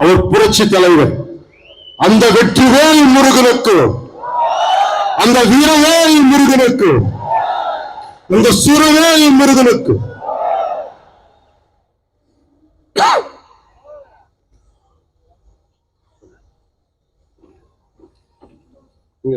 அவர் புரட்சி தலைவர். அந்த வெற்றிவேல் முருகனுக்கு அந்த வீரவேல் முருகனுக்கு அந்த சுரவேல் முருகனுக்கு இங்க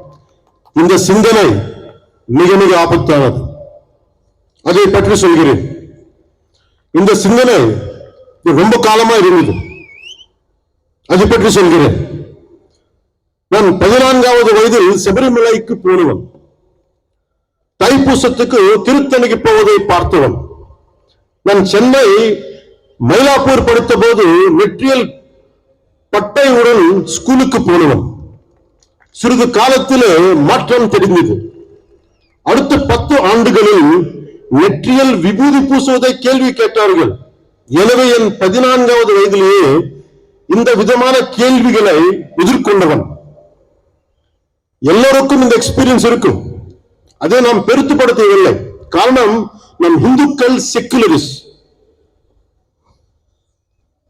இந்த சிந்தனை மிக மிக ஆபத்தானது. அதை பற்றி சொல்கிறேன். இந்த சிந்தனை இது ரொம்ப காலமா இருந்தது. அதை பற்றி சொல்கிறேன். நான் பதினான்காவது வயதில் சபரிமலைக்கு போனவன். தைப்பூசத்துக்கு திருத்தணிக்கு போவதை பார்த்தவன். நான் சென்னை மயிலாப்பூர் படித்த போது மெட்ரியல் பட்டையுடன் ஸ்கூலுக்கு போனவன். சிறிது காலத்திலே மாற்றம் தெரிந்தது. அடுத்த பத்து ஆண்டுகளில் நெற்றியல் விபூதி பூசுவதை கேள்வி கேட்டார்கள். எனவே என் பதினான்காவது வயதிலேயே இந்த விதமான கேள்விகளை எதிர்கொண்டவன். எல்லோருக்கும் இந்த எக்ஸ்பீரியன்ஸ் இருக்கும். அதை நாம் பெருத்துப்படுத்தவில்லை. காரணம் நம் இந்துக்கள் செக்குலரிஸ்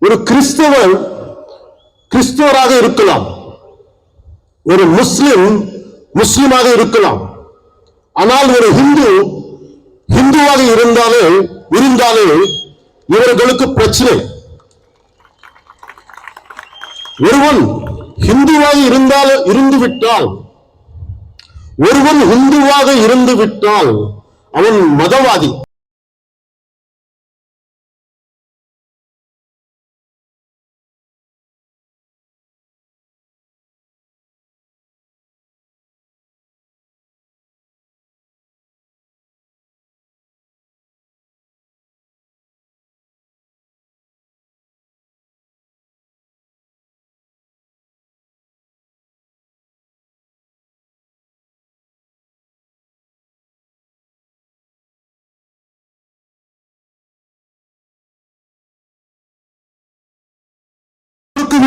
ஒரு கிறிஸ்தவன் கிறிஸ்தவராக இருக்கலாம். ஒரு முஸ்லிம் முஸ்லிமாக இருக்கலாம். ஆனால் ஒரு ஹிந்து ஹிந்துவாக இருந்தாலே இருந்தாலே இவர்களுக்கு பிரச்சனை. ஒருவன் ஹிந்துவாக இருந்தால் இருந்து விட்டால் ஒருவன் ஹிந்துவாக இருந்து விட்டால் அவன் மதவாதி.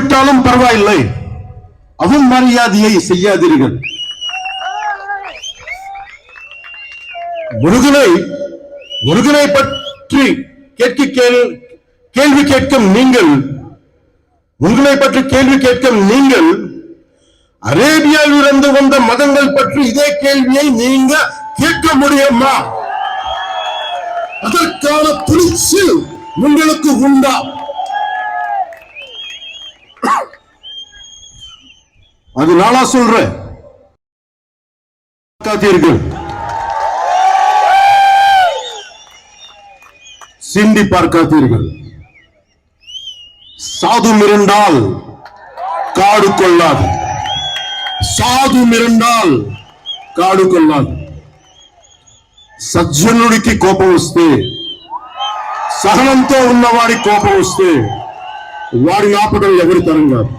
விட்டாலும் பரவாயில்லை. அவமரியாதையை செய்யாதீர்கள். முருகனை முருகனை பற்றி கேட்க கேள்வி கேட்கும் நீங்கள் முருகனை பற்றி கேள்வி கேட்கும் நீங்கள் அரேபியாவில் இருந்து வந்த மதங்கள் பற்றி இதே கேள்வியை நீங்க கேட்க முடியுமா? அதற்கான துணிச்சல் உங்களுக்கு உண்டா? அது நாளா சொல்றேன் காத்தீர்கள் சிந்தி பார்க்காதீர்கள் சாது மிரண்டால் காடு கொள்ளாது సాధు మిరండాల్ కాడు కొల్లాలి సజ్జనుడికి కోపం వస్తే సహనంతో ఉన్నవాడి కోపం వస్తే వాడి ఆపడం ఎవరి తరం కాదు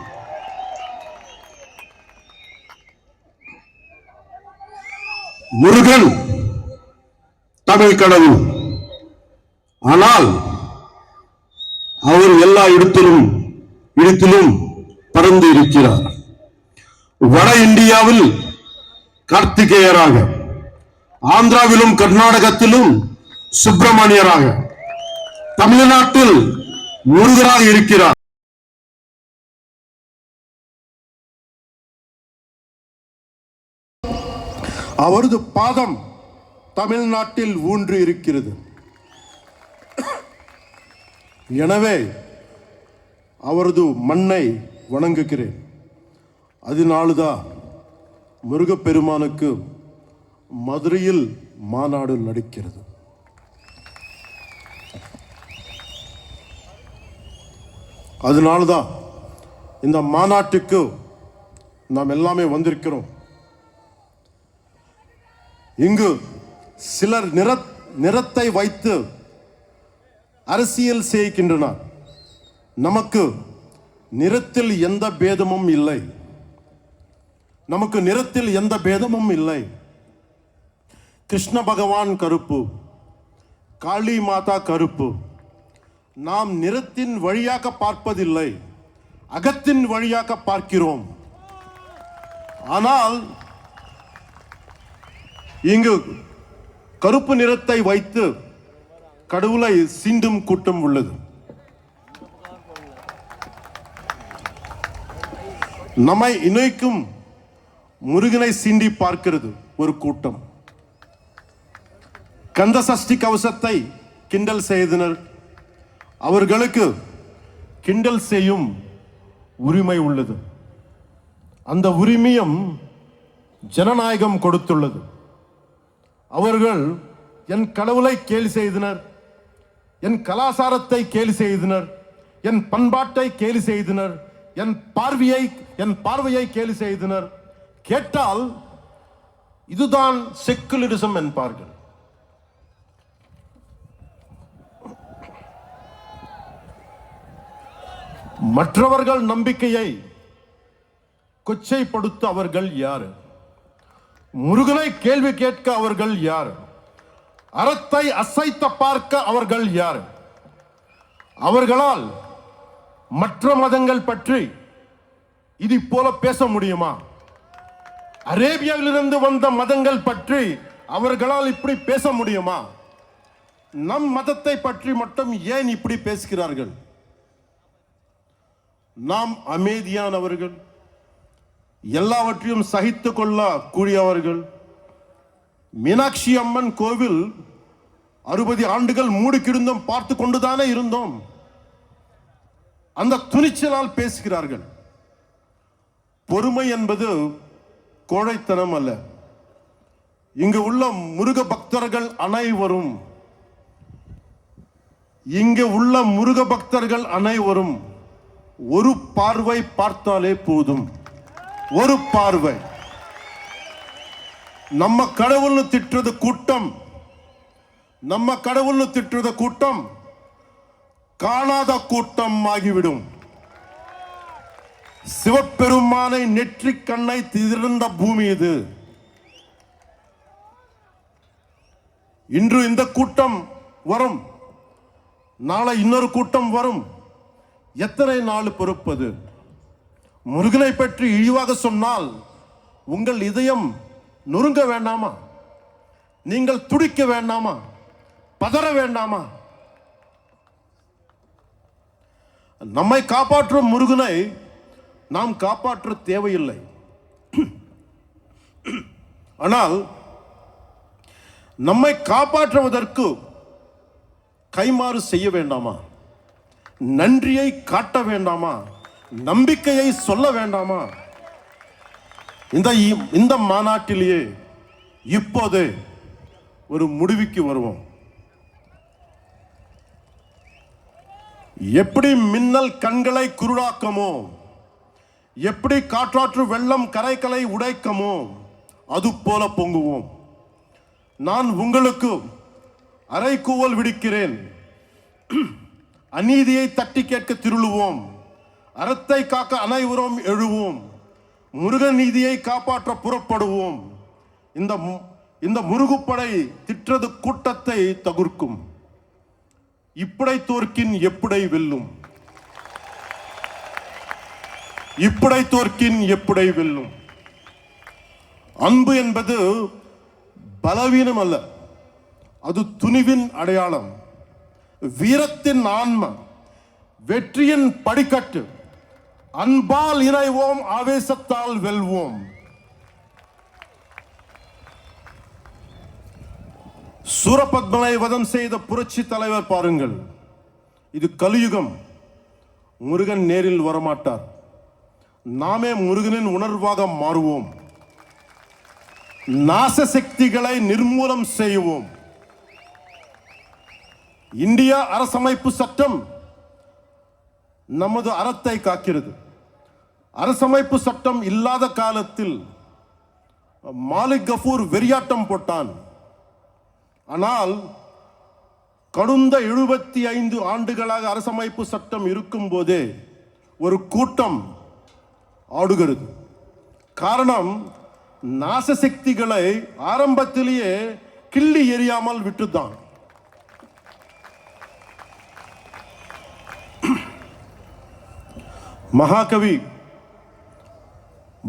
முருகன் தமிழ் கடவுள். ஆனால் அவர் எல்லா இடத்திலும் இடத்திலும் பறந்து இருக்கிறார். வட இந்தியாவில் கார்த்திகேயராக ஆந்திராவிலும் கர்நாடகத்திலும் சுப்பிரமணியராக தமிழ்நாட்டில் முருகராக இருக்கிறார். அவரது பாதம் தமிழ்நாட்டில் ஊன்றி இருக்கிறது. எனவே அவரது மண்ணை வணங்குகிறேன். அதனால்தான் முருகப்பெருமானுக்கு மதுரையில் மாநாடு நடக்கிறது. அதனால்தான் இந்த மாநாட்டுக்கு நாம் எல்லாமே வந்திருக்கிறோம். இங்கு சிலர் நிற நிறத்தை வைத்து அரசியல் செய்கின்றனர். நமக்கு நிறத்தில் எந்த பேதமும் இல்லை. நமக்கு நிறத்தில் எந்த பேதமும் இல்லை. கிருஷ்ண பகவான் கருப்பு காளி மாதா கருப்பு. நாம் நிறத்தின் வழியாக பார்ப்பதில்லை அகத்தின் வழியாக பார்க்கிறோம். ஆனால் இங்கு கருப்பு நிறத்தை வைத்து கடவுளை சீண்டும் கூட்டம் உள்ளது. நம்மை இணைக்கும் முருகனை சீண்டி பார்க்கிறது ஒரு கூட்டம். கந்த சஷ்டி கவசத்தை கிண்டல் செய்தனர். அவர்களுக்கு கிண்டல் செய்யும் உரிமை உள்ளது. அந்த உரிமையும் ஜனநாயகம் கொடுத்துள்ளது. அவர்கள் என் கடவுளை கேலி செய்தனர் என் கலாசாரத்தை கேலி செய்தனர் என் பண்பாட்டை கேலி செய்தனர் என் பார்வையை என் பார்வையை கேலி செய்தனர். கேட்டால் இதுதான் செக்குலரிசம் என்பார்கள். மற்றவர்கள் நம்பிக்கையை கொச்சைப்படுத்த அவர்கள் யார்? முருகனை கேள்வி கேட்க அவர்கள் யார்? அறத்தை அசைத்த பார்க்க அவர்கள் யார்? அவர்களால் மற்ற மதங்கள் பற்றி இது போல பேச முடியுமா? அரேபியாவிலிருந்து வந்த மதங்கள் பற்றி அவர்களால் இப்படி பேச முடியுமா? நம் மதத்தை பற்றி மட்டும் ஏன் இப்படி பேசுகிறார்கள்? நாம் அமைதியானவர்கள் எல்லாவற்றையும் சகித்து கொள்ள கூடியவர்கள். மீனாட்சி அம்மன் கோவில் அறுபது ஆண்டுகள் மூடி பார்த்து கொண்டுதானே இருந்தோம். அந்த துணிச்சலால் பேசுகிறார்கள். பொறுமை என்பது கோழைத்தனம் அல்ல. இங்கு உள்ள முருக பக்தர்கள் அனைவரும் இங்கு உள்ள முருக பக்தர்கள் அனைவரும் ஒரு பார்வை பார்த்தாலே போதும். ஒரு பார்வை. நம்ம கடவுள்னு திட்டுறது கூட்டம். நம்ம கடவுள்னு திட்டுறது கூட்டம். காணாத கூட்டம் ஆகிவிடும். சிவபெருமானை நெற்றி கண்ணை திறந்த பூமி இது. இன்று இந்த கூட்டம் வரும். நாளை இன்னொரு கூட்டம் வரும். எத்தனை நாள் பொறுப்பது? முருகனை பற்றி இழிவாக சொன்னால் உங்கள் இதயம் நொறுங்க வேண்டாமா? நீங்கள் துடிக்க வேண்டாமா? பதற வேண்டாமா? நம்மை காப்பாற்றும் முருகனை நாம் காப்பாற்ற தேவையில்லை. ஆனால் நம்மை காப்பாற்றுவதற்கு கைமாறு செய்ய வேண்டாமா? நன்றியை காட்ட வேண்டாமா? நம்பிக்கையை சொல்ல வேண்டாமா? இந்த இ- இந்த மாநாட்டிலேயே இப்போது ஒரு முடிவுக்கு வருவோம். எப்படி மின்னல் கண்களை குருடாக்கமோ எப்படி காற்றாற்று வெள்ளம் கரைகளை உடைக்கமோ அது போல பொங்குவோம். நான் உங்களுக்கு அரைக்கூவல் விடுக்கிறேன். அநீதியை தட்டி கேட்க திருளுவோம். அறத்தை காக்க அனைவரும் எழுவோம். முருகன் நீதியை காப்பாற்ற புறப்படுவோம். இந்த மு- இந்த முருகுப்படை திற்றது கூட்டத்தை தகுர்க்கும். இப்படை தோற்கின் எப்படை வெல்லும்? இப்படை தோற்கின் எப்படை வெல்லும்? அன்பு என்பது பலவீனம் அல்ல. அது துணிவின் அடையாளம். வீரத்தின் ஆன்ம வெற்றியின் படிக்கட்டு. அன்பால் இணைவோம் ஆவேசத்தால் வெல்வோம். சூரபத்மனை வதம் செய்த புரட்சி தலைவர் பாருங்கள். இது கலியுகம். முருகன் நேரில் வரமாட்டார். நாமே முருகனின் உணர்வாக மாறுவோம். நாச சக்திகளை நிர்மூலம் செய்வோம். இந்தியா அரசமைப்பு சட்டம் நமது அறத்தை காக்கிறது. அரசமைப்பு சட்டம் இல்லாத காலத்தில் மாலிக் கஃபூர் வெறியாட்டம் போட்டான். ஆனால் கடந்த எழுபத்தி ஐந்து ஆண்டுகளாக அரசமைப்பு சட்டம் இருக்கும் போதே ஒரு கூட்டம் ஆடுகிறது. காரணம் நாசசக்திகளை ஆரம்பத்திலேயே கிள்ளி எறியாமல் விட்டுதான் மகாகவி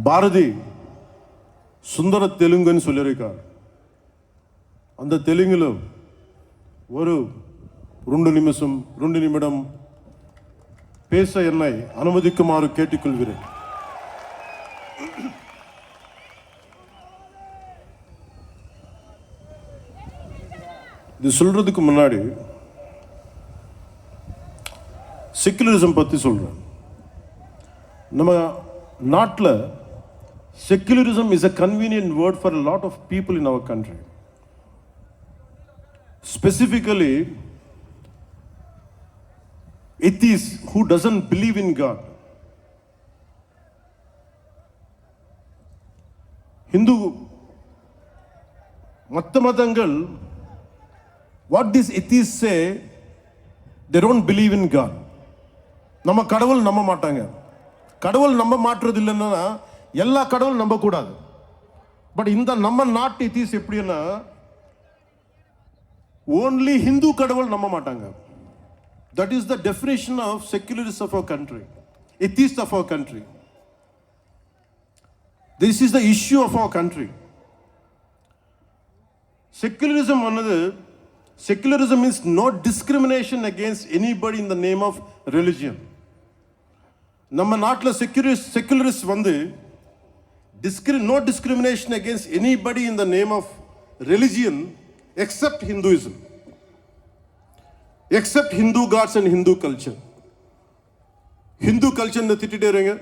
பாரதி சுந்தர தெலுங்குன்னு சொல்லியிருக்கார். அந்த தெலுங்கில் ஒரு ரெண்டு நிமிஷம் ரெண்டு நிமிடம் பேச என்னை அனுமதிக்குமாறு கேட்டுக்கொள்கிறேன். இது சொல்றதுக்கு முன்னாடி செக்குலரிசம் பற்றி சொல்றேன். நம்ம நாட்டில் secularism is a convenient word for lot of people in our country specifically atheist who doesn't believe in God. Hindu மற்ற மதங்கள் what this atheists say they don't believe in God நம்ம கடவுள் நம்ப மாட்டாங்க. கடவுள் நம்ப மாட்டுறது இல்லைன்னா எல்லா கடவுளும் நம்பக்கூடாது பட் இந்த நம்ம நாட்டு எத்திஸ் எப்படின்னா ஓன்லி ஹிந்து கடவுள் நம்ப மாட்டாங்க. That is the definition of secularism of our country atheist of our country this is the issue of our country secularism ஆனது secularism means no discrimination against anybody in the name of religion நம்ம நாட்டில் செக்யூரி secularist வந்து டிஸ்கிரி no discrimination against anybody in the name of religion except Hinduism except Hindu gods and Hindu culture Hindu culture திட்டிட்டே இருங்க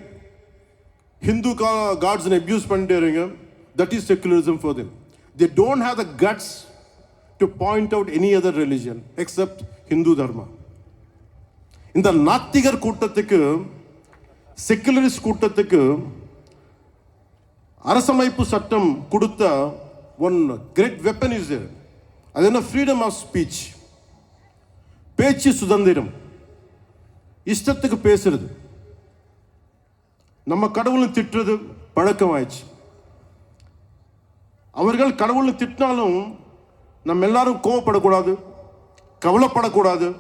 Hindu gods abuse பண்ணிட்டே இருங்க that is secularism for them they don't have the guts to point out any other religion except Hindu dharma இந்த நாத்திகர் கூட்டத்துக்கு secularist கூட்டத்துக்கு அரசமைப்பு சட்டம் கொடுத்த ஒன் கிரேட் வெப்பன் இஸ் அது என்ன? ஃப்ரீடம் ஆஃப் ஸ்பீச் பேச்சு சுதந்திரம். இஷ்டத்துக்கு பேசுறது. நம்ம கடவுளை திட்டுறது பழக்கமாயிடுச்சு. அவர்கள் கடவுளை திட்டினாலும் நம்ம எல்லாரும் கோவப்படக்கூடாது கவலைப்படக்கூடாது.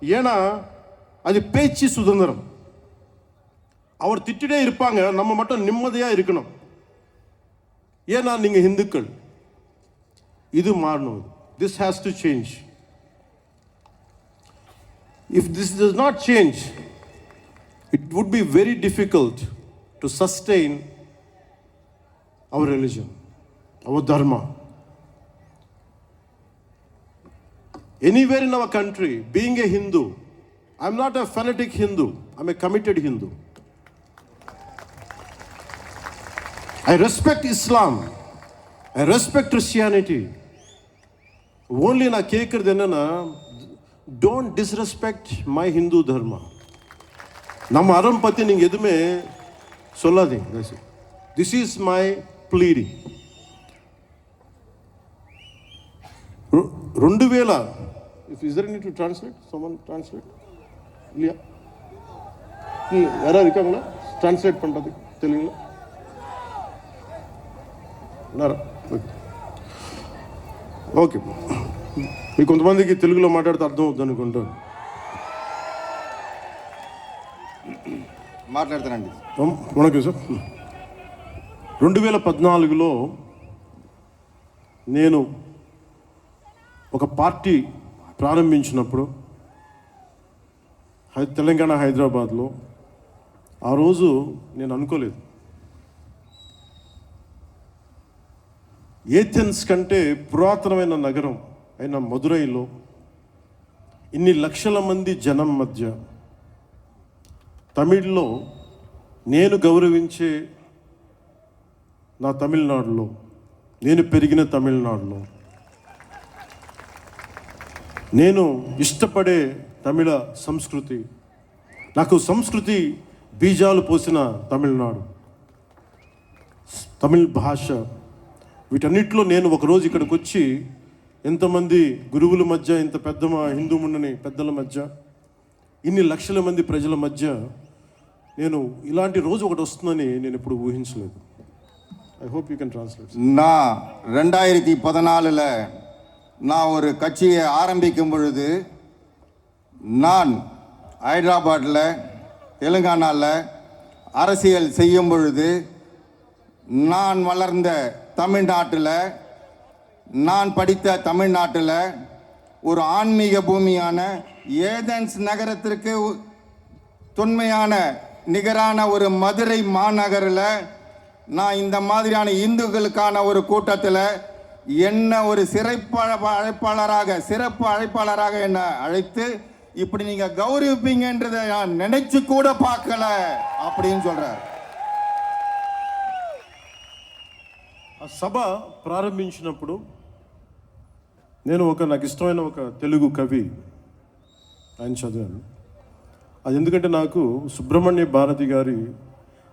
ஏன்னா அது பேச்சு சுதந்திரம். அவர் திட்டிட்டே இருப்பாங்க நம்ம மட்டும் நிம்மதியாக இருக்கணும். ஏன்னா நீங்க இந்துக்கள் இது மாறணும் this has to change If this does not change, it would be very difficult to sustain our religion, our dharma. Anywhere in our country, being a Hindu, I'm not a fanatic Hindu, I'm a committed Hindu. I respect Islam, I respect Christianity. Only நான் கேட்கறது என்னன்னா don't disrespect my Hindu dharma நம்ம அறம் பற்றி நீங்கள் எதுவுமே சொல்லாதீங்க this is my bleeding రెండు వేల is there need to translate someone translate இல்லையா இல்லை யாராவது இருக்காங்களா ట్రాన్స్లేట్ பண்ணுறது తెలుగులో ఉన్నారా. ఓకే. మీకు కొంతమందికి తెలుగులో మాట్లాడితే అర్థం అవుతుంది అనుకుంటాను. మాట్లాడతానండి. వణకం సార్. రెండు వేల పద్నాలుగులో నేను ఒక పార్టీ ప్రారంభించినప్పుడు హై తెలంగాణ హైదరాబాద్లో ఆ రోజు నేను అనుకోలేదు. ఏథెన్స్ కంటే పురాతనమైన నగరం అయిన మధురైలో ఇన్ని లక్షల మంది జనం మధ్య తమిళ్ళో నేను గౌరవించే నా తమిళనాడులో నేను పెరిగిన తమిళనాడులో నేను ఇష్టపడే తమిళ సంస్కృతి నాకు సంస్కృతి బీజాలు పోసిన తమిళనాడు. తమిళ్ భాష వీటన్నిటిలో నేను ఒకరోజు ఇక్కడికి వచ్చి ఎంతమంది గురువుల మధ్య ఇంత పెద్ద మా హిందూ మున్నని పెద్దల మధ్య ఇన్ని లక్షల మంది ప్రజల మధ్య నేను ఇలాంటి రోజు ఒకటి వస్తుందని నేను ఎప్పుడు ఊహించలేదు I hope you can translate நான் ரெண்டாயிரத்தி பதினாலில் நான் ஒரு கட்சியை ஆரம்பிக்கும் பொழுது நான் ஹைதராபாத்தில் தெலுங்கானாவில் அரசியல் செய்யும் பொழுது நான் வளர்ந்த தமிழ்நாட்டில் நான் படித்த தமிழ்நாட்டில் ஒரு ஆன்மீக பூமியான ஏதென்ஸ் நகரத்திற்கு தொன்மையான நிகரான ஒரு மதுரை மாநகரில் நான் இந்த மாதிரியான இந்துக்களுக்கான ஒரு கூட்டத்தில் என்ன ஒரு சிறப்பு அழைப்பாளராக சிறப்பு அழைப்பாளராக என்னை அழைத்து இப்படி நீங்கள் கௌரவிப்பீங்கன்றதை நான் நினைச்சு கூட பார்க்கல அப்படின்னு சொல்கிறார் ఆ సభ ప్రారంభించినప్పుడు నేను ఒక నాకు ఇష్టమైన ఒక తెలుగు కవి ఆయన చదివాను. అది ఎందుకంటే నాకు సుబ్రహ్మణ్య భారతి గారి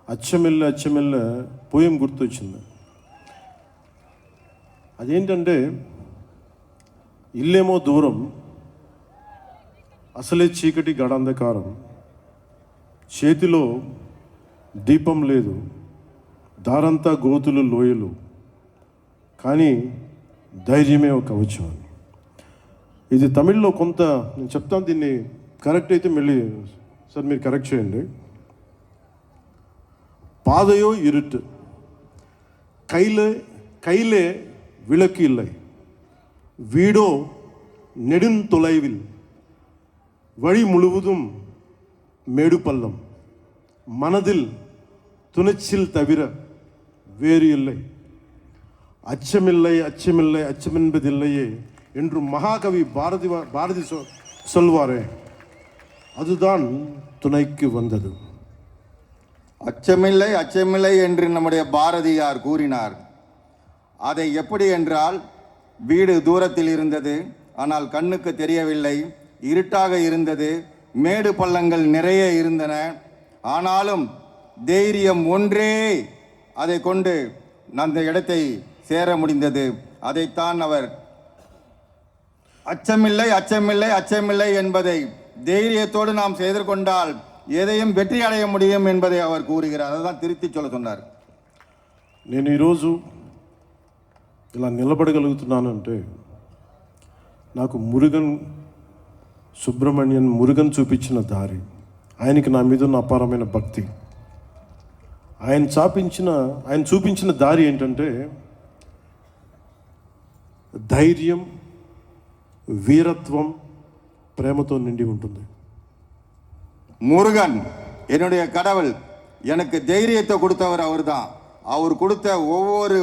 అచ్చమెల్ల అచ్చమెల్ల పోయం గుర్తొచ్చింది. అదేంటంటే ఇల్లేమో దూరం అసలే చీకటి గడంధకారం చేతిలో దీపం లేదు దారంతా గోతులు లోయలు కానీ ధైర్యమే ఒక కవచం అని ఇది తమిళ్లో కొంత నేను చెప్తాను దీన్ని కరెక్ట్ అయితే మళ్ళీ సార్ మీరు కరెక్ట్ చేయండి பாதையோ இருட்டு கையில் கையிலே விளக்கு இல்லை வீடோ நெடுந்தொலைவில் வழி முழுவதும் மேடு பள்ளம் மனதில் துணிச்சல் தவிர வேறு இல்லை அச்சமில்லை அச்சமில்லை அச்சமென்பதில்லையே என்று மகாகவி பாரதி பாரதி சொ- சொல்வாரே. அதுதான் துணைக்கு வந்தது. அச்சமில்லை அச்சமில்லை என்று நம்முடைய பாரதியார் கூறினார். அதை எப்படி என்றால் வீடு தூரத்தில் இருந்தது ஆனால் கண்ணுக்கு தெரியவில்லை இருட்டாக இருந்தது மேடு பள்ளங்கள் நிறைய இருந்தன. ஆனாலும் தைரியம் ஒன்றே. அதை கொண்டு அந்த இடத்தை சேர முடிந்தது அதைத்தான் அவர் அச்சமில்லை அச்சமில்லை அச்சமில்லை என்பதை தைரியத்தோடு நாம் செய்து கொண்டால் எதையும் வெற்றி அடைய முடியும் என்பதை அவர் கூறுகிறார் அதை தான் திருத்தி சொல்ல சொன்னார் నేను ఈరోజు ఇలా నిలబడగలుగుతున్నానంటే నాకు మురుగన్ సుబ్రహ్మణ్యన్ మురుగన్ చూపించిన దారి ఆయనకి నా మీద ఉన్న అపారమైన భక్తి ఆయన చాపించిన ఆయన చూపించిన దారి ఏంటంటే ధైర్యం వీరత్వం ప్రేమతో నిండి ఉంటుంది முருகன் என்னுடைய கடவுள் எனக்கு தைரியத்தை கொடுத்தவர் அவர்தான் அவர் கொடுத்த ஒவ்வொரு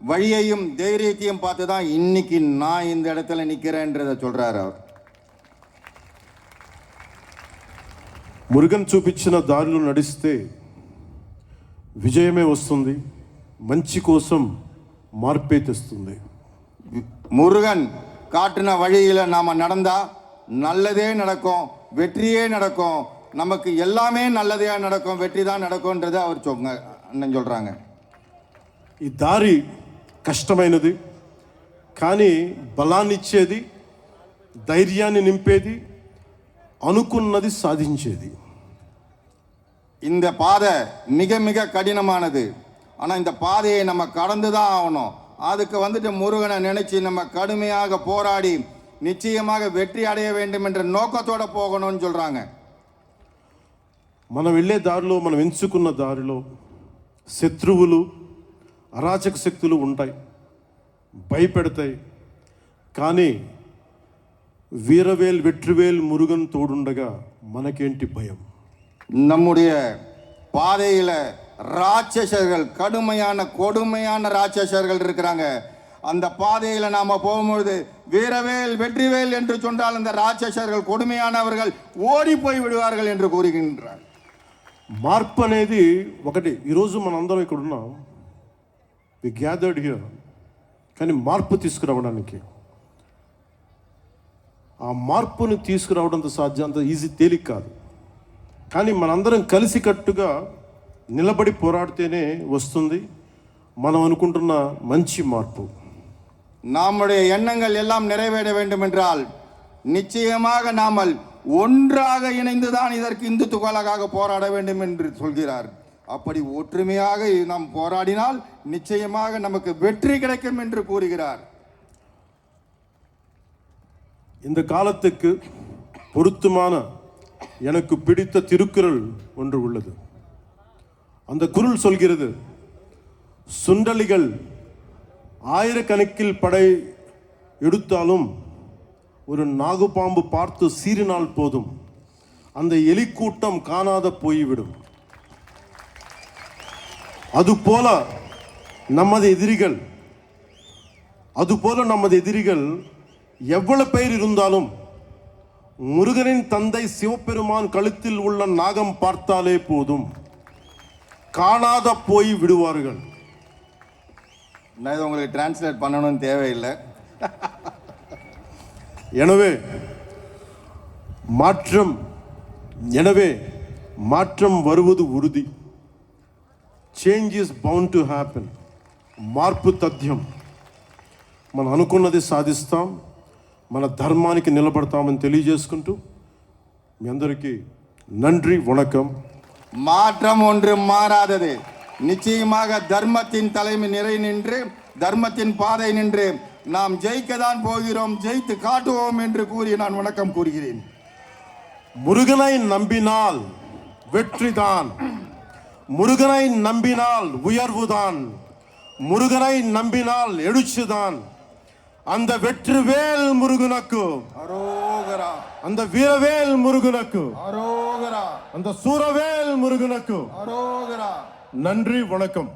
வழியையும் தைரியத்தையும் பார்த்து தான் இன்னைக்கு நான் இந்த இடத்துல நிற்கிறேன்றதை சொல்றாரு அவர் మురుగన్ చూపించిన దారిలో నడిస్తే విజయమే వస్తుంది మంచి కోసం మార్పే తెస్తుంది முருகன் காட்டின வழியில நாம நடந்தா நல்லதே நடக்கும் வெற்றியே நடக்கும் நமக்கு எல்லாமே நல்லதே நடக்கும் வெற்றி தான் நடக்கும்ன்றதை அவர் சொங்க அண்ணன் சொல்றாங்க ఈ దారి కష్టమైనది కానీ బలాన్ని ఇచ్చేది ధైర్యాన్ని నింపేది అనుకున్నది సాధించేది இந்த பாதை மிக மிக கடினமானது ஆனால் இந்த பாதையை நம்ம கடந்து தான் ஆகணும் அதுக்கு வந்துட்டு முருகனை நினைச்சு நம்ம கடுமையாக போராடி நிச்சயமாக வெற்றி அடைய வேண்டும் என்ற நோக்கத்தோட போகணும்னு சொல்றாங்க మనం వెళ్ళే దారిలో మనం ఎంచుకున్న దారిలో శత్రువులు అరాచక శక్తులు ఉంటాయి భయపెడతాయి కానీ వీరవేల్ వెట్రివేల్ మురుగన్ తోడుండగా మనకేంటి భయం நம்முடைய பாதையில ராட்சசர்கள் கடுமையான கொடுமையான ராட்சசர்கள் இருக்கிறாங்க அந்த பாதையில நாம போகும்பொழுது வீரவேல் வெற்றிவேல் என்று சொன்னால் அந்த ராட்சசர்கள் கொடுமையானவர்கள் ஓடி போய் விடுவார்கள் என்று கூறுகின்றார் మార్పు అనేది ఒకటి ఈరోజు మన అందరం ఇక్కడ ఉన్నాం వి గ్యాదర్డ్ హియర్ కానీ మార్పు తీసుకురావడానికి ఆ మార్పుని తీసుకురావడంతో సాధ్యం అంత ఈజీ తేలిక కాదు కానీ మనందరం కలిసికట్టుగా నిలబడి పోరాడితేనే వస్తుంది మనం అనుకుంటున్న మంచి మార్పు நம்முடைய எண்ணங்கள் எல்லாம் நிறைவேற வேண்டும் என்றால் நிச்சயமாக நாமல் ஒன்றாக இணைந்துதான் இதற்கு இந்துத்துவலாக போராட வேண்டும் என்று சொல்கிறார் அப்படி ஒற்றுமையாக நாம் போராடினால் நிச்சயமாக நமக்கு வெற்றி கிடைக்கும் என்று கூறுகிறார் இந்த காலத்துக்கு பொருத்தமான எனக்கு பிடித்த திருக்குறள் ஒன்று உள்ளது அந்த குருள் சொல்கிறது சுண்டலிகள் ஆயிரக்கணக்கில் படை எடுத்தாலும் ஒரு நாகுபாம்பு பார்த்து சீறினால் போதும். அந்த எலிக்கூட்டம் காணாத போய்விடும். அதுபோல நமது எதிரிகள் அதுபோல நமது எதிரிகள் எவ்வளவு பேர் இருந்தாலும் முருகனின் தந்தை சிவபெருமான் கழுத்தில் உள்ள நாகம் பார்த்தாலே போதும். காணாத போய் விடுவார்கள் நான் இதை உங்களுக்கு டிரான்ஸ்லேட் பண்ணணும்னு தேவையில்லை எனவே மாற்றம் எனவே மாற்றம் வருவது ఉరుది change is bound to happen మార్పు తథ్యం మనం అనుకున్నది సాధిస్తాం మన ధర్మానికి నిలబడతామని తెలియజేసుకుంటూ మీ అందరికీ நன்றி வணக்கம் மாற்றம் ஒன்று மாறாதது. நிச்சயமாக தர்மத்தின் தலைமை நிறை நின்று தர்மத்தின் பாதை நின்று நாம் ஜெயிக்க தான் போகிறோம் ஜெயித்து காட்டுவோம் என்று கூறி நான் வணக்கம் கூறுகிறேன். முருகனை நம்பினால் வெற்றிதான். முருகனை நம்பினால் உயர்வுதான். முருகனை நம்பினால் எழுச்சிதான். அந்த வெற்றிவேல் முருகனுக்கு. அரோகரா. அந்த வீரவேல் முருகனுக்கு. அரோகரா. அந்த சூரவேல் முருகனுக்கு. அரோகரா. நன்றி வணக்கம்.